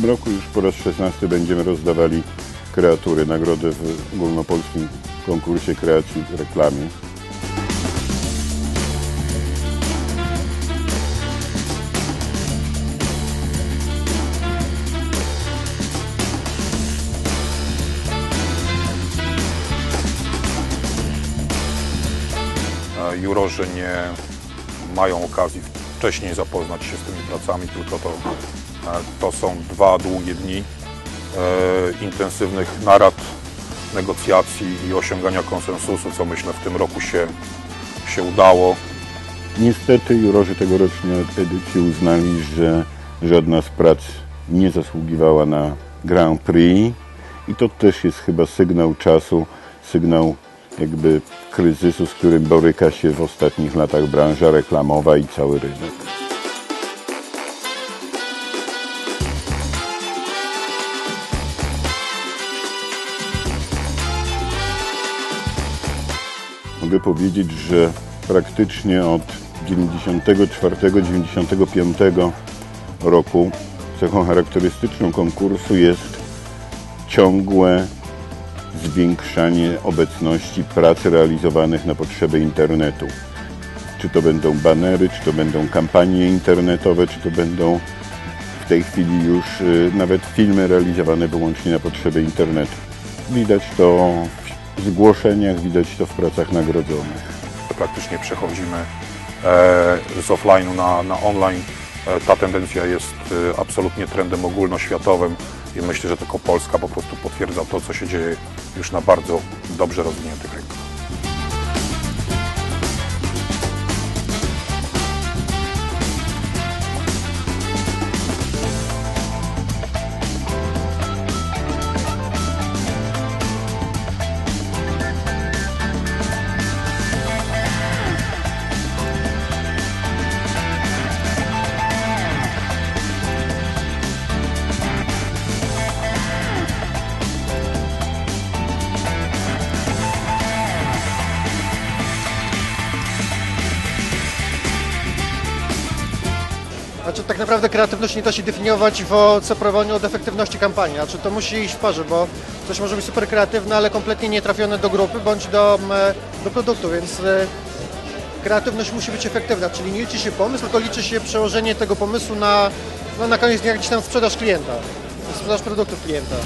Tym roku już po raz 16 będziemy rozdawali kreatury, nagrody w ogólnopolskim konkursie kreacji reklamy. Jurorzy nie mają okazji wcześniej zapoznać się z tymi pracami, tylko to, to są dwa długie dni e, intensywnych narad, negocjacji i osiągania konsensusu, co myślę w tym roku się, się udało. Niestety jurorzy tegorocznej edycji uznali, że żadna z prac nie zasługiwała na Grand Prix i to też jest chyba sygnał czasu, sygnał jakby kryzysu, z którym boryka się w ostatnich latach branża reklamowa i cały rynek. Mogę powiedzieć, że praktycznie od 94-95 roku cechą charakterystyczną konkursu jest ciągłe zwiększanie obecności prac realizowanych na potrzeby internetu. Czy to będą banery, czy to będą kampanie internetowe, czy to będą w tej chwili już y, nawet filmy realizowane wyłącznie na potrzeby internetu. Widać to zgłoszeniach, widać to w pracach nagrodzonych. Praktycznie przechodzimy e, z offline'u na, na online. E, Ta tendencja jest e, absolutnie trendem ogólnoświatowym i myślę, że tylko Polska po prostu potwierdza to, co się dzieje już na bardzo dobrze rozwiniętych rynkach. Znaczy tak naprawdę kreatywność nie da się definiować w odseparowaniu od efektywności kampanii. Znaczy to musi iść w parze, bo coś może być super kreatywne, ale kompletnie nie trafione do grupy bądź do, do produktu, więc e, kreatywność musi być efektywna, czyli nie liczy się pomysł, tylko liczy się przełożenie tego pomysłu na, no, na koniec dnia gdzieś tam sprzedaż klienta, sprzedaż produktów klienta.